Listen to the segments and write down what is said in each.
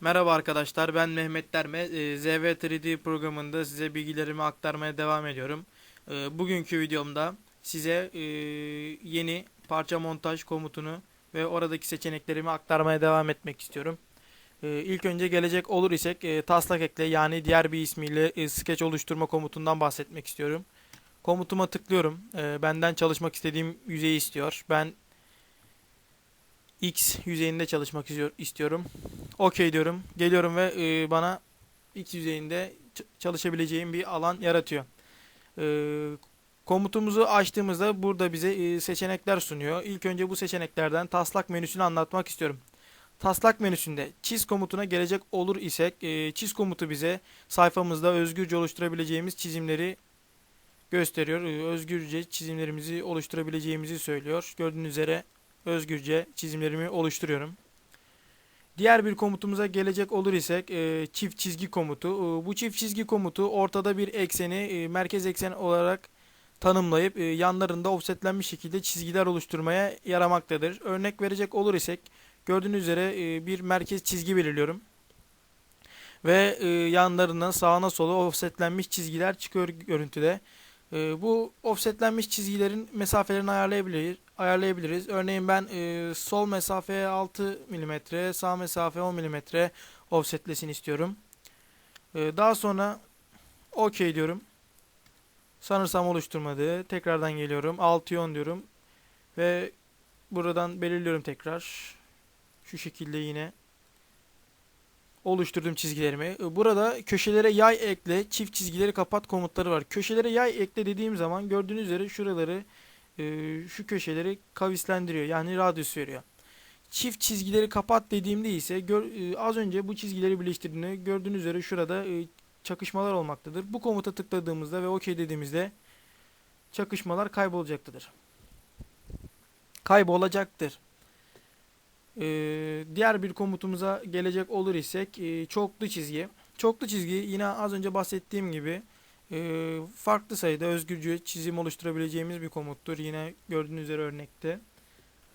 Merhaba arkadaşlar ben Mehmet Derme. Ee, ZV 3D programında size bilgilerimi aktarmaya devam ediyorum. Ee, Bugünkü videomda size e, yeni parça montaj komutunu ve oradaki seçeneklerimi aktarmaya devam etmek istiyorum. Ee, İlk önce gelecek olur isek e, taslak ekle yani diğer bir ismiyle e, sketch oluşturma komutundan bahsetmek istiyorum. Komutuma tıklıyorum. Benden çalışmak istediğim yüzeyi istiyor. Ben X yüzeyinde çalışmak istiyor- istiyorum. OK diyorum. Geliyorum ve e, bana X yüzeyinde çalışabileceğim bir alan yaratıyor. E, komutumuzu açtığımızda burada bize e, seçenekler sunuyor. İlk önce bu seçeneklerden taslak menüsünü anlatmak istiyorum. Taslak menüsünde çiz komutuna gelecek olur isek e, çiz komutu bize sayfamızda özgürce oluşturabileceğimiz çizimleri gösteriyor. E, özgürce çizimlerimizi oluşturabileceğimizi söylüyor. Gördüğünüz üzere özgürce çizimlerimi oluşturuyorum. Diğer bir komutumuza gelecek olur isek e, çift çizgi komutu. E, bu çift çizgi komutu ortada bir ekseni e, merkez eksen olarak tanımlayıp e, yanlarında offsetlenmiş şekilde çizgiler oluşturmaya yaramaktadır. Örnek verecek olur isek gördüğünüz üzere e, bir merkez çizgi belirliyorum. Ve e, yanlarından sağına sola offsetlenmiş çizgiler çıkıyor görüntüde. E, bu offsetlenmiş çizgilerin mesafelerini ayarlayabilir, ayarlayabiliriz. Örneğin ben e, sol mesafe 6 mm, sağ mesafe 10 mm offsetlesin istiyorum. E, daha sonra OK diyorum. Sanırsam oluşturmadı. Tekrardan geliyorum. 6'ya 10 diyorum. Ve buradan belirliyorum tekrar. Şu şekilde yine oluşturdum çizgilerimi. E, Burada köşelere yay ekle, çift çizgileri kapat komutları var. Köşelere yay ekle dediğim zaman gördüğünüz üzere şuraları e, şu köşeleri kavislendiriyor. Yani radyus veriyor. Çift çizgileri kapat dediğimde ise gör, e, az önce bu çizgileri birleştirdiğini gördüğünüz üzere şurada e, çakışmalar olmaktadır. Bu komuta tıkladığımızda ve OK dediğimizde çakışmalar kaybolacaktadır. Kaybolacaktır. Ee, diğer bir komutumuza gelecek olur isek e, çoklu çizgi. Çoklu çizgi yine az önce bahsettiğim gibi e, farklı sayıda özgürce çizim oluşturabileceğimiz bir komuttur. Yine gördüğünüz üzere örnekte.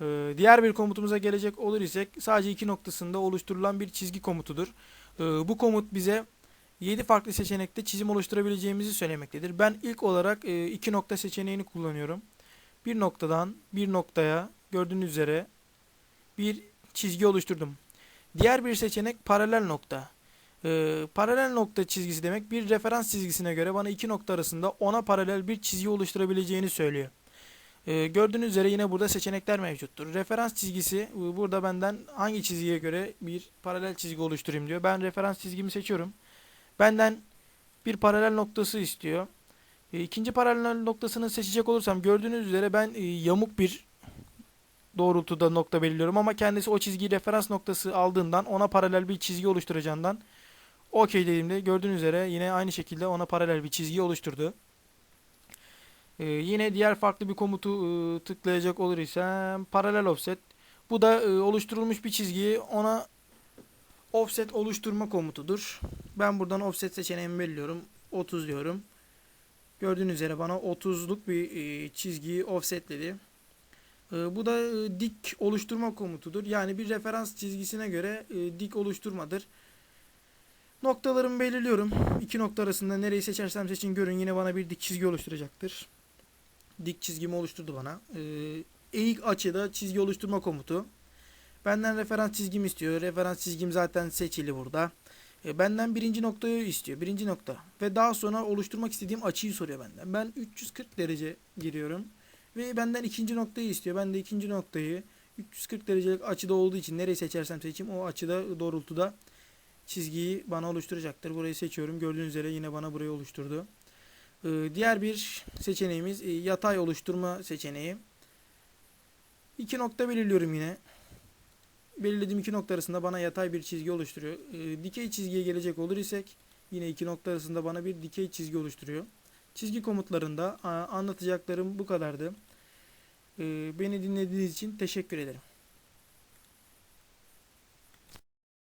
Ee, diğer bir komutumuza gelecek olur isek sadece iki noktasında oluşturulan bir çizgi komutudur. Ee, bu komut bize 7 farklı seçenekte çizim oluşturabileceğimizi söylemektedir. Ben ilk olarak e, iki nokta seçeneğini kullanıyorum. Bir noktadan bir noktaya gördüğünüz üzere bir çizgi oluşturdum. Diğer bir seçenek paralel nokta. Ee, paralel nokta çizgisi demek bir referans çizgisine göre bana iki nokta arasında ona paralel bir çizgi oluşturabileceğini söylüyor. Ee, gördüğünüz üzere yine burada seçenekler mevcuttur. Referans çizgisi e, burada benden hangi çizgiye göre bir paralel çizgi oluşturayım diyor. Ben referans çizgimi seçiyorum. Benden bir paralel noktası istiyor. E, ikinci paralel noktasını seçecek olursam gördüğünüz üzere ben e, yamuk bir doğrultuda nokta belirliyorum ama kendisi o çizgiyi referans noktası aldığından ona paralel bir çizgi oluşturacağından OK dediğimde gördüğünüz üzere yine aynı şekilde ona paralel bir çizgi oluşturdu. Ee, yine diğer farklı bir komutu e, tıklayacak olur isem paralel offset. Bu da e, oluşturulmuş bir çizgiyi ona offset oluşturma komutudur. Ben buradan offset seçeneğimi belirliyorum. 30 diyorum. Gördüğünüz üzere bana 30'luk bir e, çizgiyi offsetledi. E, bu da e, dik oluşturma komutudur. Yani bir referans çizgisine göre e, dik oluşturmadır. Noktalarımı belirliyorum. İki nokta arasında nereyi seçersem seçin görün yine bana bir dik çizgi oluşturacaktır. Dik çizgimi oluşturdu bana. E, eğik açıda çizgi oluşturma komutu. Benden referans çizgimi istiyor. Referans çizgim zaten seçili burada. E, benden birinci noktayı istiyor. Birinci nokta. Ve daha sonra oluşturmak istediğim açıyı soruyor benden. Ben 340 derece giriyorum. Ve benden ikinci noktayı istiyor. Ben de ikinci noktayı 340 derecelik açıda olduğu için nereyi seçersem seçeyim o açıda doğrultuda çizgiyi bana oluşturacaktır. Burayı seçiyorum. Gördüğünüz üzere yine bana burayı oluşturdu. Ee, diğer bir seçeneğimiz e, yatay oluşturma seçeneği. İki nokta belirliyorum yine. Belirlediğim iki nokta arasında bana yatay bir çizgi oluşturuyor. Ee, dikey çizgiye gelecek olur isek yine iki nokta arasında bana bir dikey çizgi oluşturuyor. Çizgi komutlarında anlatacaklarım bu kadardı. Ee, beni dinlediğiniz için teşekkür ederim.